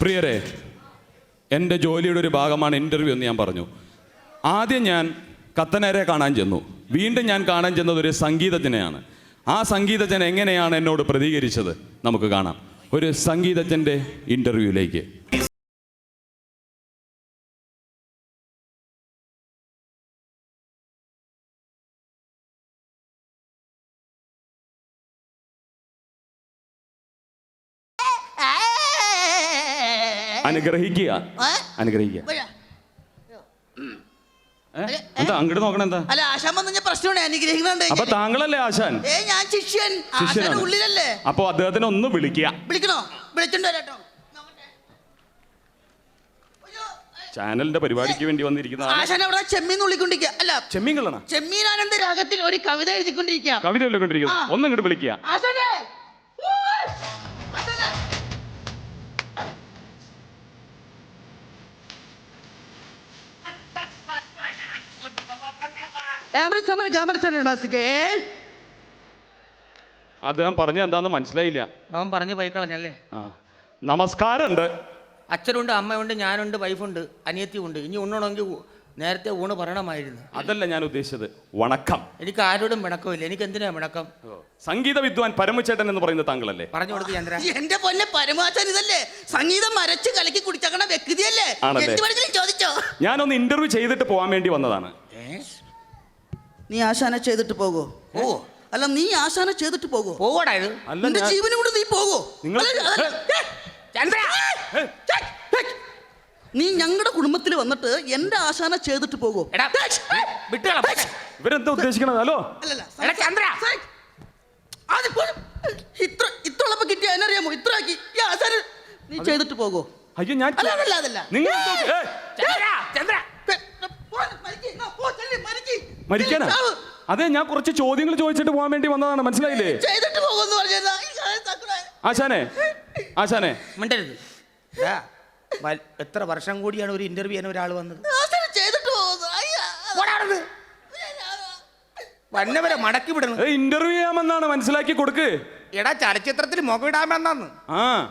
പ്രിയരെ എന്റെ ജോലിയുടെ ഒരു ഭാഗമാണ് ഇന്റർവ്യൂ എന്ന് ഞാൻ പറഞ്ഞു. ആദ്യം ഞാൻ കത്തനേരെ കാണാൻ ചെന്നു. വീണ്ടും ഞാൻ കാണാൻ ചെന്നത് ഒരു സംഗീതജ്ഞനെയാണ്. ആ സംഗീതജ്ഞൻ എങ്ങനെയാണ് എന്നോട് പ്രതികരിച്ചത്? നമുക്ക് കാണാം. ഒരു സംഗീതജ്ഞന്റെ ഇന്റർവ്യൂയിലേക്ക് അനുഗ്രഹിക്കുക? അനുഗ്രഹിക്കുക? എന്താ അങ്ങോട്ട് നോക്കണം എന്താ? അല്ല ആശാൻ വന്നു ഞാൻ പ്രശ്നമാണ് അനുഗ്രഹിക്കുന്നുണ്ട് അപ്പൊ താങ്കളല്ലേ ആശാൻ? ഏ ഞാൻ ശിഷ്യൻ. ഉള്ളിലല്ലേ? അപ്പൊ അദ്ദേഹത്തിനെ ഒന്ന് വിളിക്കുക. വിളിക്കണോ? വരാട്ടോ. ചാനലിന്റെ പരിപാടിക്ക് വേണ്ടി വന്നിരിക്കുന്ന. ആശാൻ അവിടെ ചെമ്മീൻ ഉള്ളിക്കൊണ്ടിരിക്കുക. അല്ല ചെമ്മീൻ കള്ളണ ചെമ്മീനാനന്ദ രാഗത്തിൽ ഒരു കവിത എഴുതിക്കൊണ്ടിരിക്കുക. കവിത. ഒന്ന് ഇങ്ങോട്ട് വിളിക്കുക. ആശാനെ അദ്ദേഹം പറഞ്ഞ എന്താന്ന് മനസ്സിലായില്ല. അവൻ പറഞ്ഞു പോയി കളഞ്ഞല്ലേ? ആ. നമസ്കാരമുണ്ട്. അച്ഛനുണ്ട് അമ്മയുണ്ട് ഞാനുണ്ട് വൈഫുണ്ട് അനിയത്തി ഉണ്ട് ഇനി ഉണ്ണണമെങ്കിൽ നേരത്തെ ഊണ് പറയണമായിരുന്നു. അതല്ല ഞാൻ ഉദ്ദേശിച്ചത്. വണക്കം. എനിക്ക് ആരോടും വിണക്കമില്ല എനിക്ക് എന്തിനാ വിണക്കം സംഗീത വിദ്വാൻ പരമചേട്ടൻ എന്ന് പറയുന്ന താങ്കളല്ലേ? പറഞ്ഞു കൊടുക്ക് ചന്ദ്ര. എന്റെ പൊന്നെ പരമാചാൻ ഇതല്ലേ? സംഗീതം മരച്ച് കലക്കി കുടിച്ചക്കണ വ്യക്തിയല്ലേ? ആണല്ലേ? എന്ത് വേണമെങ്കിലും ചോദിച്ചോ. ഞാനൊന്ന് ഇന്റർവ്യൂ ചെയ്തിട്ട് പോകാൻ വേണ്ടി വന്നതാണ്. നീ ആശാന ചെയ്തിട്ട് പോകോ ഓ അല്ല നീ ആശാന ചെയ്തിട്ട് പോകോ പോകടാ ഇത് അല്ല നിന്റെ ഞാൻ ജീവനും കൂടെ നീ പോകോ നിങ്ങൾ- അല്ല, അതല്ല. ഏ, ചന്ദ്ര ഏ, നീ ഞങ്ങളുടെ കുടുംബത്തിൽ വന്നിട്ട് എന്റെ ആശാന ചെയ്തിട്ട് പോകോ എടാ വിട്ടുകള ഇവരെന്താ ഉദ്ദേശിക്കണത് ഹലോ അല്ലല്ല എടാ, ചന്ദ്ര. സായ്. അതിപ്പോ ഇത്ര ഇത്ര ഉള്ളപ്പോ കിട്ടിയ എന്നറിയാമോ ഇത്ര ആക്കി ഈ ആശാന നീ ചെയ്തിട്ട് പോകോ അയ്യോ ഞാൻ അല്ല അതല്ല അതല്ല നിങ്ങൾ ഏ, ചന്ദ്ര ചന്ദ്ര പോ, മരിക്ക്, എന്നാ, പോ, ചെല്ല്, മരിക്ക്. മരിക്കാനാ? അതെ ഞാൻ കുറച്ച് ചോദ്യങ്ങൾ ചോദിച്ചിട്ട് പോകാൻ വേണ്ടി വന്നതാണ്. മനസ്സിലായില്ലേ? ചെയ്തിട്ട് പോകുമെന്ന് പറഞ്ഞാ ഈ സാധനം തക്കണേ. ആശാനെ ആശാനെ. മിണ്ടരുത്. എടാ, വൽ- എത്ര വർഷം കൂടിയാണ് ഒരു ഇന്റർവ്യൂ ചെയ്യാൻ ഒരാൾ വന്നത്? ആശാന ചെയ്തിട്ട് പോകുന്നു അയ്യ. ഓടാണത് വന്നവരെ മടക്കി വിടണം. ഇന്റർവ്യൂ ചെയ്യാമെന്നാണ് മനസ്സിലാക്കി കൊടുക്ക്. എടാ ചലച്ചിത്രത്തിൽ മുഖമിടാമെന്നാന്ന് ആ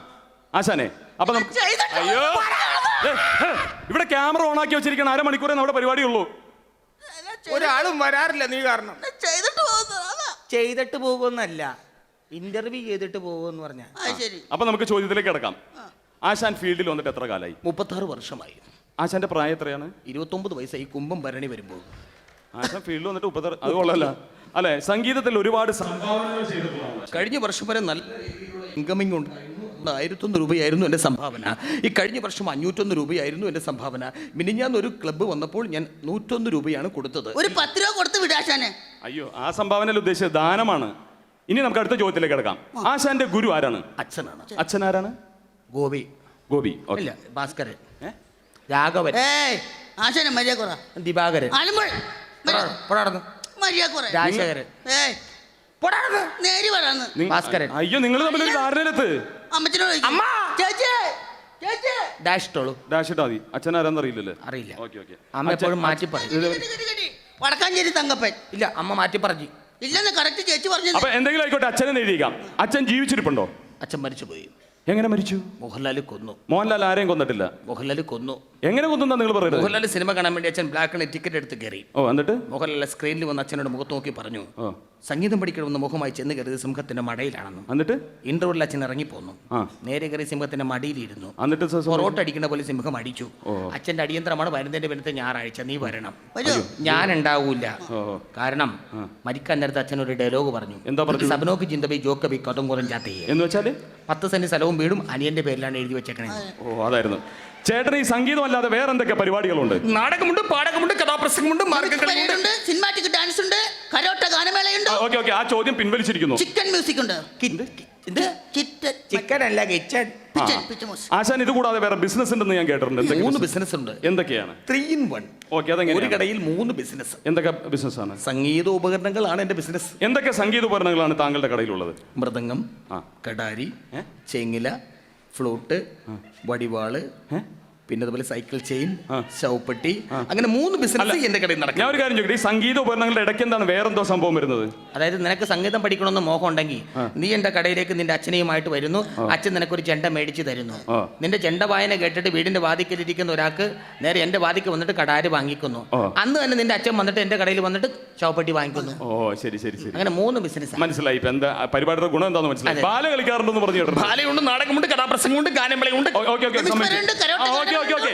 ആശാനെ അപ്പൊ നമുക്ക് ചെയ്തിട്ട് അയ്യോ. ഏ, ഏ, ഇവിടെ ക്യാമറ ഓണാക്കി വെച്ചിരിക്കണം അരമണിക്കൂറേ നമ്മുടെ പരിപാടിയുള്ളൂ. ഒരാളും വരാറില്ല നീ കാരണം. ചെയ്തിട്ട് പോകുന്നല്ല അതാ. ചെയ്തിട്ട് പോകുമെന്നല്ല ഇന്റർവ്യൂ ചെയ്തിട്ട് പോകുമെന്ന് പറഞ്ഞ. ശരി. അപ്പൊ നമുക്ക് ചോദ്യത്തിലേക്ക് കിടക്കാം. ആശാൻ ഫീൽഡിൽ വന്നിട്ട് എത്ര കാലായി? മുപ്പത്താറ് വർഷമായി. ആശാന്റെ പ്രായം എത്രയാണ്? ഇരുപത്തൊമ്പത് വയസ്സായി കുംഭം ഭരണി വരുമ്പോൾ. ആശാൻ ഫീൽഡിൽ വന്നിട്ട് മുപ്പത്താറ് അത് കൊള്ളല്ല അല്ലെ സംഗീതത്തിൽ ഒരുപാട് സംഭാവനകൾ കഴിഞ്ഞ വർഷം വരെ നല്ല ഇൻകമിംഗ് ഉണ്ടായിരുന്നു ആയിരത്തൊന്ന് രൂപയായിരുന്നു എന്റെ സംഭാവന. ഈ കഴിഞ്ഞ വർഷം അഞ്ഞൂറ്റൊന്ന് രൂപയായിരുന്നു എന്റെ സംഭാവന. മിനിഞ്ഞാന്ന് ഒരു ക്ലബ്ബ് വന്നപ്പോൾ ഞാൻ നൂറ്റൊന്ന് രൂപയാണ് കൊടുത്തത്. ഒരു പത്ത് രൂപ കൊടുത്ത് വിടാശാനെ അയ്യോ ആ സംഭാവനയിൽ ഉദ്ദേശിച്ചത് ദാനമാണ്. ഇനി നമുക്ക് അടുത്ത ചോദ്യത്തിലേക്ക് കിടക്കാം. ആശാന്റെ ഗുരു ആരാണ്? അച്ഛനാണ്. അച്ഛൻ ആരാണ്? ഗോപി. ഗോപി ഓക്കെ. ഇല്ല ഭാസ്കരൻ? രാഘവൻ. ഏയ് ആശാനെ മര്യാദ കുറ ദിവാകരൻ രാജശേഖരൻ. ഭാസ്കരൻ. അയ്യോ നിങ്ങൾ തമ്മിൽ ഒരു ധാരണയിലെത്ത്. അമ്മച്ചിനോട് ചോദിക്ക്. അമ്മ! ചേച്ചി ചേച്ചി. ഡാഷ് ടോളു ഡാഷ് ഇട്ടാ മതി. അച്ഛൻ ആരാന്ന് അറിയില്ലല്ലേ. അറിയില്ല. Okay okay. അമ്മ എപ്പോഴും മാറ്റി പറയും. കെട്ടി, കെട്ടി, കെട്ടി. വടക്കാഞ്ചേരി തങ്കപ്പൻ. ഇല്ല അമ്മ മാറ്റി പറഞ്ഞു. ഇല്ലെന്ന് കറക്റ്റ് ചേച്ചി അപ്പൊ എന്തെങ്കിലും ആയിക്കോട്ടെ അച്ഛനെ എഴുതിക്കാം അച്ഛൻ ജീവിച്ചിരിപ്പുണ്ടോ? അച്ഛൻ മരിച്ചുപോയി. എങ്ങനെ മരിച്ചു? മോഹൻലാൽ കൊന്നു. മോഹൻലാൽ ആരെയും കൊന്നിട്ടില്ല. മോഹൻലാൽ കൊന്നു. എങ്ങനെ കുത്തുന്ന നിങ്ങൾ പറയുന്നത്? മോഹൻലാൽ സിനിമ കാണാൻ വേണ്ടി അച്ഛൻ ബ്ലാക്ക് ആൻഡ് ടിക്കറ്റ് എടുത്ത് കയറി. ഓ എന്നിട്ട്? മോഹൻലാൽ സ്ക്രീനിൽ വന്ന് അച്ഛനോട് മുഖത്ത് നോക്കി പറഞ്ഞു ഓ. സംഗീതം പഠിക്കണമെന്ന് മുഖമായി ചെന്ന് കയറിയത് സിംഹത്തിന്റെ മടയിലാണെന്നും. എന്നിട്ട്? ഇന്റർവെല്ലിൽ അച്ഛൻ ഇറങ്ങിപ്പോന്നു. ആ. നേരെ കയറി സിംഹത്തിന്റെ മടിയിലിരുന്നു. എന്നിട്ട് സ- സ- പൊറോട്ട അടിക്കുന്ന പോലെ സിംഹം അടിച്ചു. അച്ഛന്റെ അടിയന്തരമാണ് വരുന്നതിന്റെ പിന്നത്തെ ഞായറാഴ്ച നീ വരണം. ഞാൻ ഉണ്ടാവൂല ഓ ഓ. കാരണം മരിക്കാൻ നേരത്തെ അച്ഛൻ ഒരു ഡയലോഗ് പറഞ്ഞു. എന്താ പറഞ്ഞു? സബനോക്ക് ചിന്തബി ജോക്കബി കഥം ചാത്തയെ എന്ന് വെച്ചാൽ? പത്ത് സെന്റ് സ്ഥലവും വീടും അനിയന്റെ പേരിലാണ് എഴുതി വെച്ചേക്കണേ. ഓ അതായിരുന്നു. ചേട്ടൻ ഈ സംഗീതം അല്ലാതെ വേറെ എന്തൊക്കെ പരിപാടികളുണ്ട്? നാടകമുണ്ട് പാടകമുണ്ട് കഥാപ്രസംഗമുണ്ട് പരിപാടിയുണ്ട് സിനിമാറ്റിക് ഡാൻസ് ഉണ്ട് കരോട്ട ഗാനമേളയുണ്ട്. ഓക്കെ ഓക്കെ ആ ചോദ്യം പിൻവലിച്ചിരിക്കുന്നു. ചിക്കൻ മ്യൂസിക് ഉണ്ട്. ചിക്കൻ അല്ല കിച്ചൺ ആശാൻ ഇത് കൂടാതെ വേറെ ബിസിനസ് ഉണ്ടെന്ന് ഞാൻ കേട്ടിട്ടുണ്ട്. മൂന്ന് ബിസിനസ് ഉണ്ട്. എന്തൊക്കെയാണ്? ത്രീ ഇൻ വൺ ഓക്കെ ഒരു കടയിൽ മൂന്ന് ബിസിനസ് എന്തൊക്കെ ബിസിനസ് ആണ്? സംഗീത ഉപകരണങ്ങളാണ് എന്റെ ബിസിനസ് എന്തൊക്കെ സംഗീത ഉപകരണങ്ങളാണ് താങ്കളുടെ കടയിലുള്ളത്? മൃദംഗം കടാരി? ചെങ്ങില ഫ്ലൂട്ട് വടിവാൾ? പിന്നെ അതുപോലെ സൈക്കിൾ ചെയിൻ. ശവപ്പെട്ടി അങ്ങനെ മൂന്ന് ബിസിനസ് എന്റെ കടയിൽ നടക്കും. ഞാൻ ഒരു കാര്യം ചോദിക്കട്ടെ ഈ സംഗീത ഉപകരണങ്ങളുടെ ഇടയ്ക്ക് എന്താണ് വേറെന്തോ സംഭവം വരുന്നത്? അതായത് നിനക്ക് സംഗീതം പഠിക്കണമെന്ന് മോഹം ഉണ്ടെങ്കിൽ നീ എന്റെ കടയിലേക്ക് നിന്റെ അച്ഛനെയുമായിട്ട് വരുന്നു അച്ഛൻ നിനക്കൊരു ചെണ്ട മേടിച്ച് തരുന്നു. നിന്റെ ചെണ്ട വായന കേട്ടിട്ട് വീടിന്റെ വാതിക്കലിരിക്കുന്ന ഒരാൾക്ക് നേരെ എന്റെ വാതിക്ക് വന്നിട്ട് കടാര് വാങ്ങിക്കുന്നു. അന്ന് തന്നെ നിന്റെ അച്ഛൻ വന്നിട്ട് എന്റെ കടയിൽ വന്നിട്ട് ശവപ്പെട്ടി വാങ്ങിക്കുന്നു. ഓ ശരി ശരി ശരി. അങ്ങനെ മൂന്ന് ബിസിനസ് മനസ്സിലായി. ഇപ്പൊ എന്താ പരിപാടിയുടെ ഗുണം എന്താണെന്ന് മനസ്സിലായി. ബാല കളിക്കാറുണ്ടെന്ന് പറഞ്ഞു ബാലയുണ്ട് നാടകമുണ്ട് കഥാപ്രസംഗമുണ്ട് ഗാനമേളയുണ്ട്. Okay okay okay okay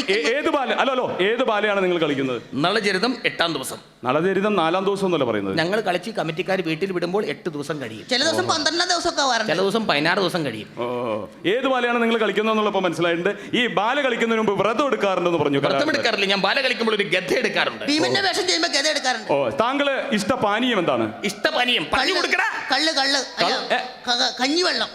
okay. ഏത് ബാല അല്ലോ അല്ലോ ഏത് ബാലയാണ് നിങ്ങൾ കളിക്കുന്നത്? നളചരിതം എട്ടാം ദിവസം. നളചരിതം നാലാം ദിവസം എന്നല്ല പറയുന്നത്? ഞങ്ങൾ കളിച്ച് കമ്മിറ്റിക്കാർ വീട്ടിൽ വിടുമ്പോൾ എട്ട് ദിവസം കഴിയും. ചില ദിവസം പന്ത്രണ്ടാം ദിവസമൊക്കെ ആവാറുണ്ട് ചില ദിവസം പതിനാറ് ദിവസം കഴിയും. ഓ ഏത് ബാലയാണ് നിങ്ങൾ കളിക്കുന്നതെന്നുള്ളപ്പോൾ മനസ്സിലായിട്ടുണ്ട്. ഈ ബാല കളിക്കുന്നതിന് മുമ്പ് വ്രതം എടുക്കാറുണ്ടെന്ന് പറഞ്ഞു വ്രതം. എടുക്കാറില്ല. ഞാൻ ബാല കളിക്കുമ്പോൾ ഒരു ഗദ്ധ എടുക്കാറുണ്ട്. ഭീമന്റെ വേഷം ചെയ്യുമ്പോൾ ഗത എടുക്കാറുണ്ട്. ഓ താങ്കൾ ഇഷ്ട പാനീയം എന്താണ്? ഇഷ്ടപാനീയം പാനീയം. കൊടുക്കടാ. കള്ള് കള്ള്. അല്ല, കഞ്ഞി ക- ക- കഞ്ഞിവെള്ളം.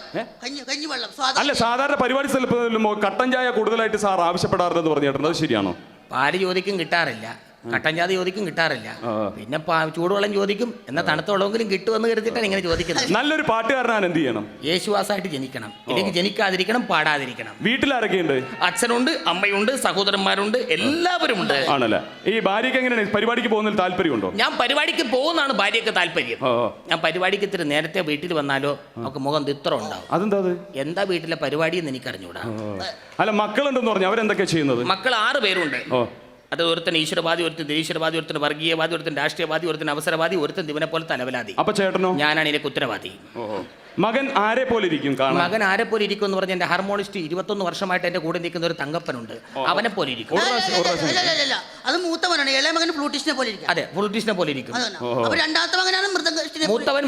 കഞ്ഞി കഞ്ഞിവെള്ളം. അല്ല സാധാരണ പരിപാടി സ്ഥലത്ത് കട്ടൻ ചായ കൂടുതലായിട്ട് സാർ ആവശ്യപ്പെടാറുണ്ടെന്ന് പറഞ്ഞു അത് ശരിയാണോ? പാൽ ചോദിക്കും കിട്ടാറില്ല. കട്ടൻ ജാതി ചോദിക്കും കിട്ടാറില്ല. പിന്നെ ചൂടുവെള്ളം ചോദിക്കും എന്നാൽ തണുത്ത വെള്ളമെങ്കിലും കിട്ടുമെന്ന് കരുതിയിട്ടാണ് ഇങ്ങനെ ചോദിക്കുന്നത്. നല്ലൊരു പാട്ടുകാരനാണ് എന്ത് ചെയ്യണം? യേശുവാസായിട്ട് ജനിക്കണം. ഇല്ലെങ്കിൽ ജനിക്കാതിരിക്കണം പാടാതിരിക്കണം. വീട്ടിലാരൊക്കെയുണ്ട്? അച്ഛനുണ്ട് അമ്മയുണ്ട് സഹോദരന്മാരുണ്ട് എല്ലാവരും ഉണ്ട് ആണല്ലേ? ഈ ഭാര്യയ്ക്ക് എങ്ങനെയാണ്? പരിപാടിക്ക് പോകുന്നതിൽ താല്പര്യമുണ്ടോ? ഞാൻ പരിപാടിക്ക് പോകുന്നതാണ് ഭാര്യയ്ക്ക് താല്പര്യം. ഞാൻ പരിപാടിക്ക് ഇത്തിരി നേരത്തെ വീട്ടിൽ വന്നാലോ നമുക്ക് മുഖം ഇത്ര ഉണ്ടാവും അതെന്താ അത്? എന്താ വീട്ടിലെ പരിപാടി എന്ന് എനിക്കറിഞ്ഞൂടാ. അല്ല മക്കളുണ്ടെന്ന് പറഞ്ഞു. അവരെന്തൊക്കെ ചെയ്യുന്നത്? മക്കൾ ആറ് പേരുണ്ട്. അത് ഒരുത്തൻ ഈശ്വരവാദി ഒരുത്തൻ നിരീശ്വരവാദി ഒരുത്തൻ വർഗീയവാദി ഒരുത്തൻ രാഷ്ട്രീയവാദി ഒരുത്തൻ അവസരവാദി ഒരുത്തൻ ദിവനെ പോലെ തലവലാതി അപ്പൊ ചേട്ടനോ? ഞാനാണ് ഇതിനൊക്കെ ഉത്തരവാദി. ഓ ഓ. മകൻ ആരെ പോലെ ഇരിക്കും കാണാൻ? മകൻ ആരെ പോലെ ഇരിക്കും എന്ന് പറഞ്ഞ എന്റെ ഹാർമോണിസ്റ്റ് ഇരുപത്തൊന്ന് വർഷമായിട്ട് എന്റെ കൂടെ നിൽക്കുന്ന ഒരു തങ്കപ്പനുണ്ട്. അവനെ പോലെ ഇരിക്കും ഇല്ല. അത് മൂത്തവനാണ് ഇളയ മകൻ ഫ്ലൂട്ടിസ്റ്റിനെ പോലെ ഇരിക്കും അതെ പോലെ ഇരിക്കും. അപ്പൊ രണ്ടാമത്തെ മകനാണ് മൃദംഗിസ്റ്റിനെ. മൂത്തവൻ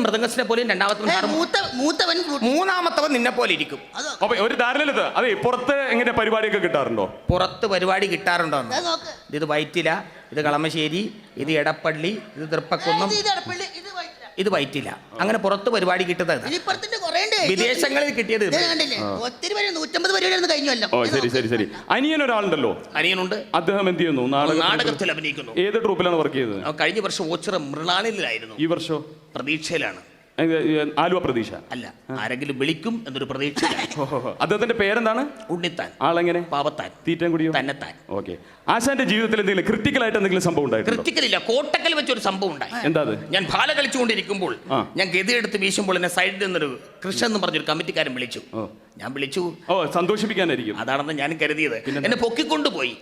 പോലെയും രണ്ടാമത്തവൻ മൂത്ത മൂത്തവൻ മൂന്നാമത്തവൻ നിന്നെ പോലെ ഇരിക്കും അപ്പൊ ഒരു ധാരണ അതെ പുറത്ത് എങ്ങനെ പരിപാടിയൊക്കെ കിട്ടാറുണ്ടോ? പുറത്ത് പരിപാടി കിട്ടാറുണ്ടോ നോക്ക്. ഇത് വൈറ്റില ഇത് കളമശ്ശേരി ഇത് എടപ്പള്ളി ഇത് തൃപ്പക്കുന്നം. ഇത് വൈറ്റില അങ്ങനെ പുറത്ത് പരിപാടി കിട്ടുന്നത് വിദേശങ്ങളിൽ കിട്ടിയത് ഒത്തിരി പേര് നൂറ്റമ്പത് പരിപാടിയായിരുന്നു കഴിഞ്ഞല്ലോ ഓ ശരി ശരി ശരി. അനിയൻ ഒരാളുണ്ടല്ലോ? അനിയനുണ്ട്. അദ്ദേഹം എന്ത് ചെയ്യുന്നു? നാടക നാടകത്തിൽ അഭിനയിക്കുന്നു. ഏത് ട്രൂപ്പിലാണ് വർക്ക് ചെയ്തത്? കഴിഞ്ഞ വർഷം ഓച്ചിറ മൃണാളിലായിരുന്നു. ഈ വർഷം? പ്രതീക്ഷയിലാണ്. ആലുവ പ്രതീക്ഷ. അല്ല ആരെങ്കിലും വിളിക്കും എന്നൊരു പ്രതീക്ഷ. അദ്ദേഹത്തിന്റെ പേരെന്താണ്? ഉണ്ണിത്താൻ. ആളെങ്ങനെ? പാവത്താൻ. തീറ്റം കുടിയോ? തന്നെത്താൻ. ഓക്കെ. ആശാന്റെ ജീവിതത്തിൽ എന്തെങ്കിലും ക്രിട്ടിക്കൽ ആയിട്ട് എന്തെങ്കിലും സംഭവം ഉണ്ടായി ക്രിട്ടിക്കൽ ഇല്ല കോട്ടക്കൽ വെച്ചൊരു സംഭവം ഉണ്ടായി. എന്താ ഞാൻ ഭാല കളിച്ചുകൊണ്ടിരിക്കുമ്പോൾ ഞാൻ ഗതിയെടുത്ത് വീശുമ്പോൾ എന്നെ സൈഡിൽ നിന്നൊരു കൃഷ്ണൻ എന്ന് പറഞ്ഞൊരു കമ്മിറ്റിക്കാരൻ വിളിച്ചു. ഞാൻ വിളിച്ചു. ഓ സന്തോഷിപ്പിക്കാനായിരിക്കും. അതാണെന്ന് ഞാൻ കരുതിയത്. എന്നെ പൊക്കിക്കൊണ്ടുപോയി.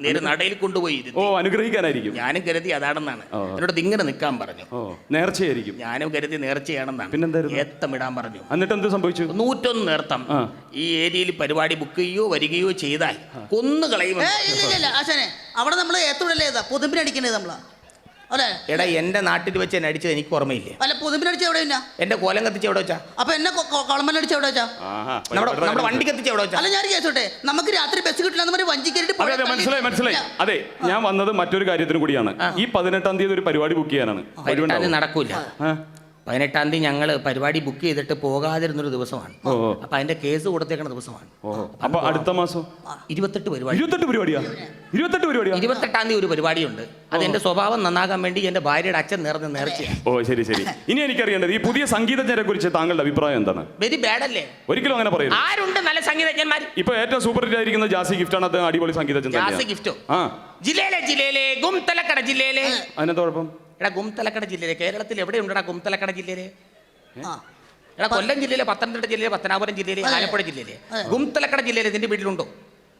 നേരെ നടയിൽ കൊണ്ടുപോയി. ഓ അനുഗ്രഹിക്കാനായിരിക്കും. ഞാനും കരുതി അതാണെന്നാണ്. എന്നോട് ഇങ്ങനെ നിൽക്കാൻ പറഞ്ഞു. ഓ നേർച്ചയായിരിക്കും. ഞാനും കരുതി നേർച്ചയാണെന്നാണ്. പിന്നെന്തായിരുന്നു? ഏത്തമിടാൻ പറഞ്ഞു. എന്നിട്ട് എന്ത് സംഭവിച്ചു? നൂറ്റൊന്ന് നേർത്തം. ഈ ഏരിയയിൽ പരിപാടി ബുക്ക് ചെയ്യുകയോ വരികയോ ചെയ്താൽ കൊന്നു കളയും ഇല്ല ഇല്ല, ഇല്ല ആശാനെ. അവിടെ നമ്മൾ ഏത്തോടല്ലേ ഏതാ പൊതുമ്പിനടിക്കണത് നമ്മളാ. അല്ലേ എടാ എന്റെ നാട്ടിൽ വെച്ച് എന്നെ അടിച്ചത് എനിക്ക് ഓർമ്മയില്ല? അല്ല പുതുമ്പിനടിച്ച് എവിടെ ഇല്ല എന്റെ കോലം കത്തിച്ച് എവിടെ വെച്ചാ? അപ്പൊ എന്നെ കൊളമ്പനടിച്ച എവിടെ വെച്ചാ? ആഹാ, നമ്മുടെ നമ്മുടെ വണ്ടി കത്തിച്ച് എവിടെ വെച്ചാ? അല്ല ഞാൻ കേസോട്ടെ നമുക്ക് രാത്രി ബസ് കിട്ടില്ല എന്ന് പറഞ്ഞ് വഞ്ചിക്കരുത് മനസ്സിലായി മനസ്സിലായി. അതെ ഞാൻ വന്നത് മറ്റൊരു കാര്യത്തിന് കൂടിയാണ്. ഈ പതിനെട്ടാം തീയതി ഒരു പരിപാടി ബുക്ക് ചെയ്യാനാണ്. നടക്കൂല? പതിനെട്ടാം തീയതി ഞങ്ങൾ പരിപാടി ബുക്ക് ചെയ്തിട്ട് പോകാതിരുന്നൊരു ദിവസമാണ്. അപ്പൊ അതിന്റെ കേസ് കൊടുത്തേക്കണ ദിവസമാണ്. അപ്പൊ അടുത്ത മാസം? ഇരുപത്തെട്ട് പരിപാടി. ഇരുപത്തെട്ട് പരിപാടിയാ? ഇരുപത്തെട്ട് പരിപാടിയാ? ഇരുപത്തെട്ടാം തീയതി ഒരു പരിപാടിയുണ്ട്. അത് എന്റെ സ്വഭാവം നന്നാകാൻ വേണ്ടി എന്റെ ഭാര്യയുടെ അച്ഛൻ നേർന്ന് നേർച്ചയാണ് ഓ ശരി ശരി. ഇനി എനിക്കറിയേണ്ടത് ഈ പുതിയ സംഗീതജ്ഞരെ കുറിച്ച് താങ്കളുടെ അഭിപ്രായം എന്താണ്? വെരി ബാഡ് അല്ലേ ഒരിക്കലും അങ്ങനെ പറയരുത്. ആരുണ്ട് നല്ല സംഗീതജ്ഞന്മാർ ഇപ്പൊ ഏറ്റവും സൂപ്പർ ഹിറ്റ് ആയിരിക്കുന്ന ജാസി ഗിഫ്റ്റ് ആണ് അദ്ദേഹം അടിപൊളി സംഗീതജ്ഞൻ ജാസി. ഗിഫ്റ്റോ? ആ. ജില്ലയിലെ ജില്ലയിലെ ഗുംതലക്കട ജില്ലയിലെ അതിനെന്താ കുഴപ്പം? എടാ ഗുംതലക്കട ജില്ലയിലെ കേരളത്തിൽ എവിടെയുണ്ടടാ ഗുംതലക്കട ജില്ലയിലെ? ആ. എടാ കൊല്ലം ജില്ലയിലെ പത്തനംതിട്ട ജില്ലയിലെ പത്തനാപുരം ജില്ലയിലെ ആലപ്പുഴ ജില്ലയിലെ. ഗുംതലക്കട ജില്ലയിലെ ഇതിന്റെ വീട്ടിലുണ്ടോ?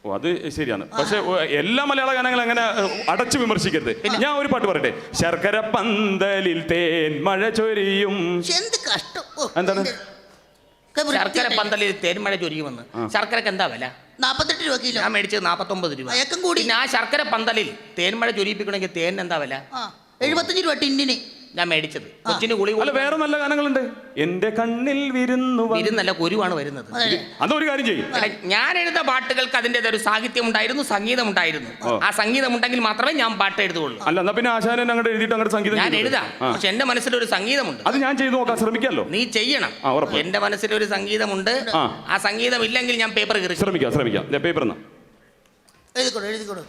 ഓ അത് ശരിയാണ്. പക്ഷെ എല്ലാ മലയാള ഗാനങ്ങളും അങ്ങനെ അടച്ചു വിമർശിക്കരുത്. ഞാൻ ഒരു പാട്ട് പറയട്ടെ. ശർക്കര പന്തലിൽ തേൻ മഴ ചൊരിയും. എന്ത് കഷ്ടം. ഓ, എന്താണ്? ശർക്കര പന്തലിൽ തേന്മഴ ചൊരിയുമെന്ന്. ശർക്കരക്ക് എന്താ വില? നാപ്പത്തെട്ട് രൂപ കിലോ. ഞാൻ മേടിച്ചത് നാപ്പത്തൊമ്പത് രൂപ. അയക്കം കൂടി. പിന്നെ ആ ശർക്കര പന്തലിൽ മഴ ചൊരിയിപ്പിക്കണമെങ്കിൽ തേൻ എന്താ വില? ആ. എഴുപത്തഞ്ച് രൂപ ടിന്നിന്. ഞാൻ മേടിച്ചത്. കൊച്ചിന് ഗുളി അല്ല വേറെ നല്ല ഗാനങ്ങളുണ്ട്. എന്റെ കണ്ണിൽ വിരുന്നു. ഇരുന്നല്ല കുരുവാണ് വരുന്നത്. അതൊരു ഒരു കാര്യം ചെയ്യും. ഞാൻ എഴുത പാട്ടുകൾക്ക് അതിന്റെതായ ഒരു സാഹിത്യം ഉണ്ടായിരുന്നു സംഗീതം ഉണ്ടായിരുന്നു ആ സംഗീതം ഉണ്ടെങ്കിൽ മാത്രമേ ഞാൻ പാട്ട് എഴുതുകയുള്ളൂ. അല്ല എന്നാ പിന്നെ ആശാനൻ അങ്ങോട്ട് എഴുതിയിട്ട് അങ്ങോട്ട് സംഗീതം ഞാൻ? എഴുതാം. പക്ഷെ എന്റെ മനസ്സിലൊരു സംഗീതമുണ്ട്. അത് ഞാൻ ചെയ്തു നോക്കാൻ ശ്രമിക്കാമല്ലോ. നീ ചെയ്യണം. എന്റെ മനസ്സിലൊരു സംഗീതമുണ്ട്. ആ. സംഗീതം ഇല്ലെങ്കിൽ ഞാൻ പേപ്പർ കീറി. ശ്രമിക്കാം ശ്രമിക്കാം. പേപ്പർ എഴുതിക്കോളൂ എഴുതിക്കോളൂ.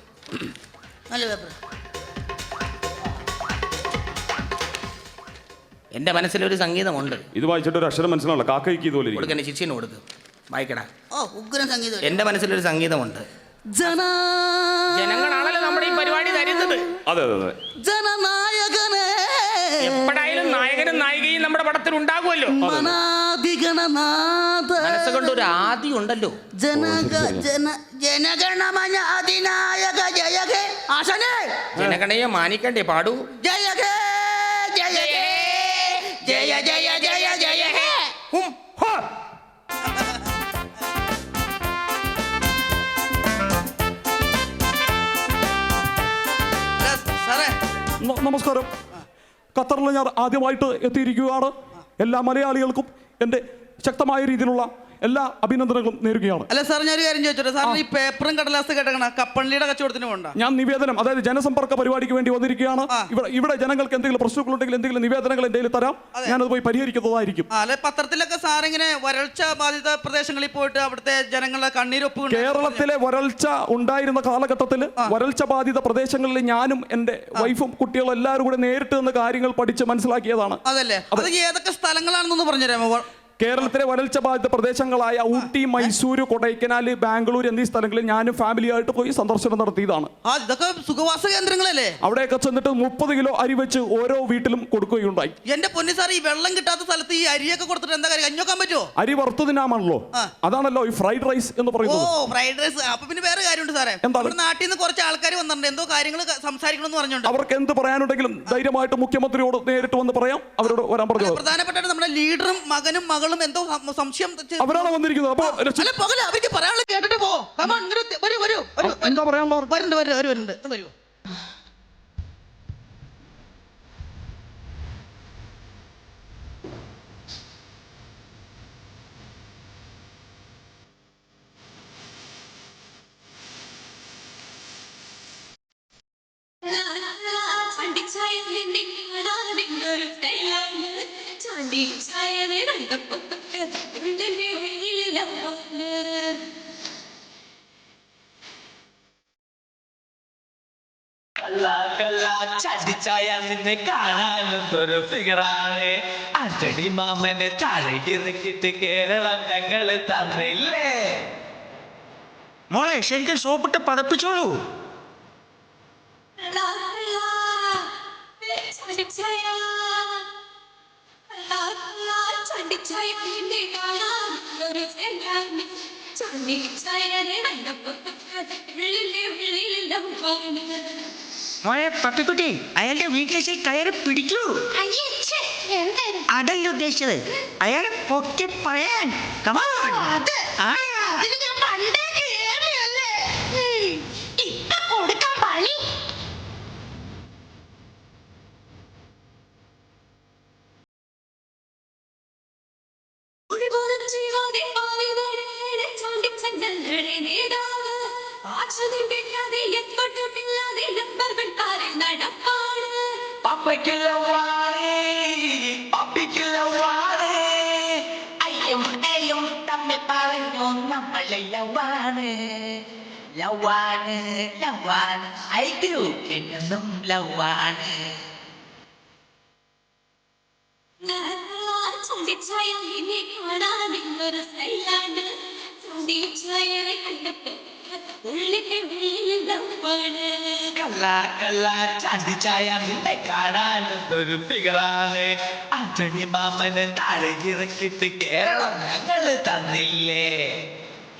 നല്ല പേപ്പർ. എന്റെ മനസ്സിലൊരു സംഗീതമുണ്ട്. ഇത് വായിച്ചിട്ട് ഒരു അക്ഷരം മനസ്സിലാവില്ല. കാക്കയ്ക്ക് ഇതുപോലെ ഇരിക്കും. കൊടുക്കന്നെ ശിഷ്യന് കൊടുക്ക്. വായിക്കടാ. ഓ ഉഗ്രൻ സംഗീതം എന്റെ മനസ്സിലൊരു സംഗീതമുണ്ട്. ജന ജനങ്ങളാണല്ലോ നമ്മുടെ ഈ പരിപാടി തരുന്നത്. അതെ അതെ അതെ. ജനനായകനെ എപ്പോഴായാലും നായകനും നായികയും നമ്മുടെ പടത്തിൽ ഉണ്ടാകുമല്ലോ. മനാധിഗണനാഥ മനസ്സുകൊണ്ട് ഒരു ആദി ഉണ്ടല്ലോ. ജനക ജന ജനഗണമന ജയകേ ആശാനേ ജനഗണയെ മാനിക്കണ്ടേ പാടൂ. ജയ ഹേ ജയ ഹേ ജയ ജയ ജയ ജയ ഹേ. ഹും, ഹോ. സാറേ. നമസ്കാരം. ഖത്തറിൽ ഞാൻ ആദ്യമായിട്ട് എത്തിയിരിക്കുകയാണ്. എല്ലാ മലയാളികൾക്കും എന്റെ ശക്തമായ രീതിയിലുള്ള എല്ലാ അഭിനന്ദനങ്ങളും നേരുകയാണ്. അല്ല സാർ ഞാൻ ഒരു കാര്യം ചോദിച്ചോട്ടെ? സാറിന് ഈ പേപ്പറും കടലാസ് കേട്ടണ കപ്പള്ളിയുടെ കച്ചവടത്തിന് പോണ്ട ഞാൻ നിവേദനം അതായത് ജനസമ്പർക്ക പരിപാടിക്ക് വേണ്ടി വന്നിരിക്കുകയാണ്. ഇവിടെ ഇവിടെ ജനങ്ങൾക്ക് എന്തെങ്കിലും പ്രശ്നങ്ങളുണ്ടെങ്കിൽ എന്തെങ്കിലും നിവേദനങ്ങൾ എന്തെങ്കിലും തരാം. ഞാനത് പോയി പരിഹരിക്കുന്നതായിരിക്കും. അല്ലെ പത്രത്തിലൊക്കെ സാർ ഇങ്ങനെ വരൾച്ച ബാധിത പ്രദേശങ്ങളിൽ പോയിട്ട് അവിടുത്തെ ജനങ്ങളെ കണ്ണീരൊപ്പ് കേരളത്തിലെ വരൾച്ച ഉണ്ടായിരുന്ന കാലഘട്ടത്തിൽ വരൾച്ച ബാധിത പ്രദേശങ്ങളിൽ ഞാനും എന്റെ വൈഫും കുട്ടികളും എല്ലാവരും കൂടെ നേരിട്ട് നിന്ന് കാര്യങ്ങൾ പഠിച്ച് മനസ്സിലാക്കിയതാണ്. അതല്ലേ? അത്. ഏതൊക്കെ സ്ഥലങ്ങളാണെന്നൊന്ന് പറഞ്ഞുതരാമോ? കേരളത്തിലെ വരൾച്ച ബാധിത പ്രദേശങ്ങളായ ഊട്ടി മൈസൂര് കൊടൈക്കനാൽ ബാംഗ്ലൂർ എന്നീ സ്ഥലങ്ങളിൽ ഞാനും ഫാമിലിയായിട്ട് പോയി സന്ദർശനം നടത്തിയതാണ്. ആ ഇതൊക്കെ സുഖവാസ കേന്ദ്രങ്ങളല്ലേ? അവിടെയൊക്കെ ചെന്നിട്ട് മുപ്പത് കിലോ അരി വെച്ച് ഓരോ വീട്ടിലും കൊടുക്കുകയുണ്ടായി. എന്റെ പൊന്നി സാർ ഈ വെള്ളം കിട്ടാത്ത സ്ഥലത്ത് ഈ അരിയൊക്കെ കൊടുത്തിട്ട് എന്താ കാര്യം? കഞ്ഞോക്കാൻ പറ്റുമോ അരി വറുത്തതിനാമാണല്ലോ അതാണല്ലോ ഈ ഫ്രൈഡ് റൈസ് എന്ന് ഓ പറയുന്നത് ഫ്രൈഡ് റൈസ് അപ്പൊ പിന്നെ വേറെ കാര്യമുണ്ട് സാറേ എന്താണ്? നമ്മുടെ നാട്ടിൽ നിന്ന് കുറച്ച് ആൾക്കാർ വന്നിട്ടുണ്ട്. എന്തോ കാര്യങ്ങൾ സംസാരിക്കണമെന്ന് പറഞ്ഞുണ്ട് അവർക്ക് എന്ത് പറയാനുണ്ടെങ്കിലും ധൈര്യമായിട്ട് മുഖ്യമന്ത്രിയോട് നേരിട്ട് വന്ന് പറയാം. അവരോട് വരാൻ പറഞ്ഞത് പ്രധാനപ്പെട്ട നമ്മുടെ ലീഡറും മകനും മകളും എന്തോ സംശയം അവരാണ് വന്നിരിക്കുന്നത്. അപ്പൊ അല്ല പകല. അവർക്ക് പറയാനുള്ള കേട്ടിട്ട് പോ. on, ഇങ്ങോട്ട് വരൂ വരൂ വരൂ എന്താ പറയാനുള്ള വരുന്നുണ്ട് വരൂ വരൂ വരുന്നുണ്ട്. വരൂ. ചടിച്ചായ നിന്നെ ഫിഗറാണ് മാമനെ തന്നില്ലേ മോളെ ശരിക്കും സോപ്പിട്ട് പതപ്പിച്ചോളൂ മോളെ പപ്പിക്കുട്ടി അയാളുടെ വീട്ടിലേക്ക് കയറി പിടിക്കൂ. അതല്ല ഉദ്ദേശിച്ചത്? അയാളെ പൊക്കി പറയാൻ. കമാ. ആ. ഗ്രൂപ്പിനും ലവാണ്. ഒരു ഫിഗറാണ് അച്ചടി മാമന് താഴെ ഇറക്കിട്ട് കേരളം ഞങ്ങൾ തന്നില്ലേ?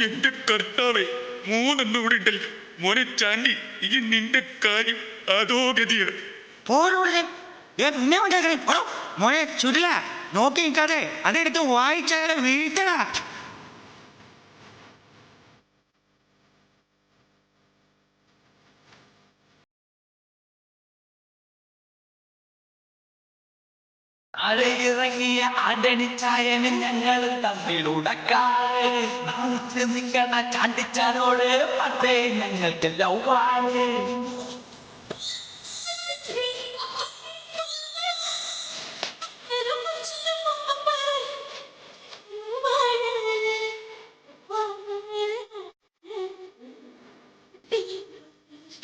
എന്റെ കർത്താവെ മൂന്നെണ്ണം ഇവിടെ ഉണ്ടല്ലോ മോനെ ചാണ്ടി ഈ നിന്റെ കാര്യം അതോ ഗതിയാണ് പോരുടെ എന്നെ ഉണ്ടാക്കണേ. മോനെ നോക്കി നിൽക്കാതെ അതെടുത്ത് വായിച്ചാൽ വീഴ്ത്തടാ അഴകിറങ്ങിയ അടണിച്ചായന് ഞങ്ങൾ തമ്മിലുടക്കാണ് നാളിച്ച് നിൽക്കണ ചാണ്ടിച്ചാനോട് പണ്ടേ ഞങ്ങൾക്ക് ലവാണ്.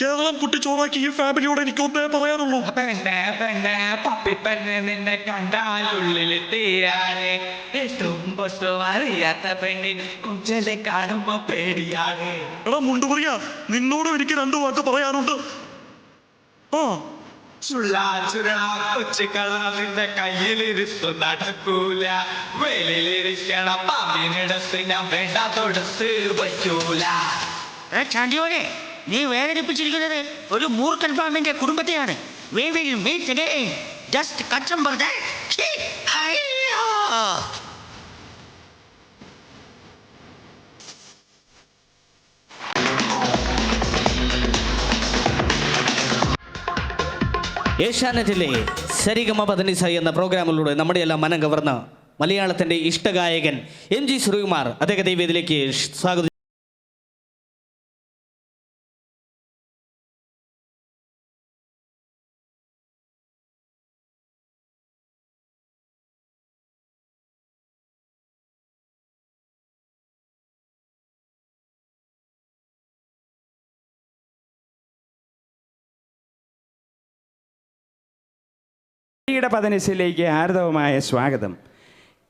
കേരളം കുട്ടി ചോറാക്കി ഈ ഫാമിലിയോട് എനിക്ക് ഒന്നേ പറയാനുള്ളൂ. പെണ്ണെ പെണ്ണെ പപ്പിപ്പെണ്ണെ നിന്നെ അറിയാത്ത കുഞ്ചലെ കാണുമ്പോ പേടിയാണ്. എടാ മുണ്ടുപറിയാ നിന്നോടും എനിക്ക് രണ്ടു വാക്ക് പറയാനുണ്ട്. ഓ നിന്റെ കയ്യിലിരുത്തു നടക്കൂല. വെളിയിലിരിക്കണം പാമ്പിനിടത്ത് ഞാൻ വേണ്ടാത്തൊടുത്ത് വയ്ക്കൂല. ചാണ്ടിയോനെ നീ വേദനിപ്പിച്ചിരിക്കുന്നത് ഒരു മൂർഖൻ പാമ്പിന്റെ കുടുംബത്തെയാണ്. ഏഷ്യാനെറ്റിലെ സരിഗമ പതനിസ എന്ന പ്രോഗ്രാമിലൂടെ നമ്മുടെ എല്ലാം മനം കവർന്ന മലയാളത്തിന്റെ ഇഷ്ടഗായകൻ എം ജി ശ്രീകുമാർ അദ്ദേഹത്തെ വേദിയിലേക്ക് സ്വാഗതം യുടെ പതനിസിലേക്ക് ആർദവമായ സ്വാഗതം.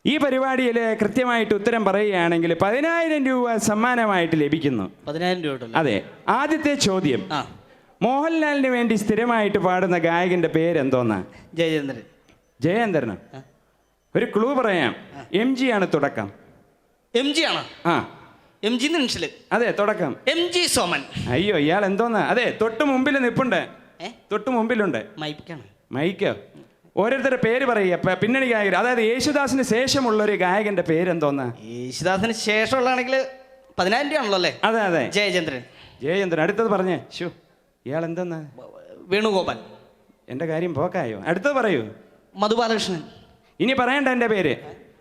ഈ പരിപാടിയിൽ കൃത്യമായിട്ട് ഉത്തരം പറയുകയാണെങ്കിൽ പതിനായിരം രൂപ സമ്മാനമായിട്ട് ലഭിക്കുന്നു. പതിനായിരം രൂപ ഉണ്ടല്ലോ. അതെ ആദ്യത്തെ ചോദ്യം. ആ. മോഹൻലാലിന് വേണ്ടി സ്ഥിരമായിട്ട് പാടുന്ന ഗായകന്റെ പേരെന്തോന്നാ? ജയചന്ദ്രൻ. ജയേന്ദ്രന്? ഒരു ക്ലൂ പറയാം. എം ജി ആണ് തുടക്കം. എം ജി ആണോ ആ. എം ജി നിമിഷൽ അതെ തുടക്കം. M G Soman. അയ്യോ ഇയാൾ എന്തോന്നാ? അതെ തൊട്ട് മുമ്പിൽ നിപ്പുണ്ട്. ഏ? തൊട്ട് മുമ്പിലുണ്ട്. മൈക്കാണ്. മൈക്കോ? ഓരോരുത്തരുടെ പേര് പറയുക. പിന്നണി ഗായകർ. അതായത് യേശുദാസിന് ശേഷമുള്ള ഒരു ഗായകന്റെ പേരെന്തോന്നാ? യേശുദാസിന് ശേഷമുള്ളതാണെങ്കിൽ പതിനായിരം രൂപ ആണല്ലോ അല്ലേ? അതെ അതെ. ജയചന്ദ്രൻ. ജയചന്ദ്രൻ അടുത്തത് പറഞ്ഞേ. ഷു ഇയാൾ എന്തെന്ന് വേണുഗോപാൽ. എന്റെ കാര്യം പോക്കായോ? അടുത്തത് പറയൂ. മധുബാലകൃഷ്ണൻ. ഇനി പറയണ്ട എന്റെ പേര്.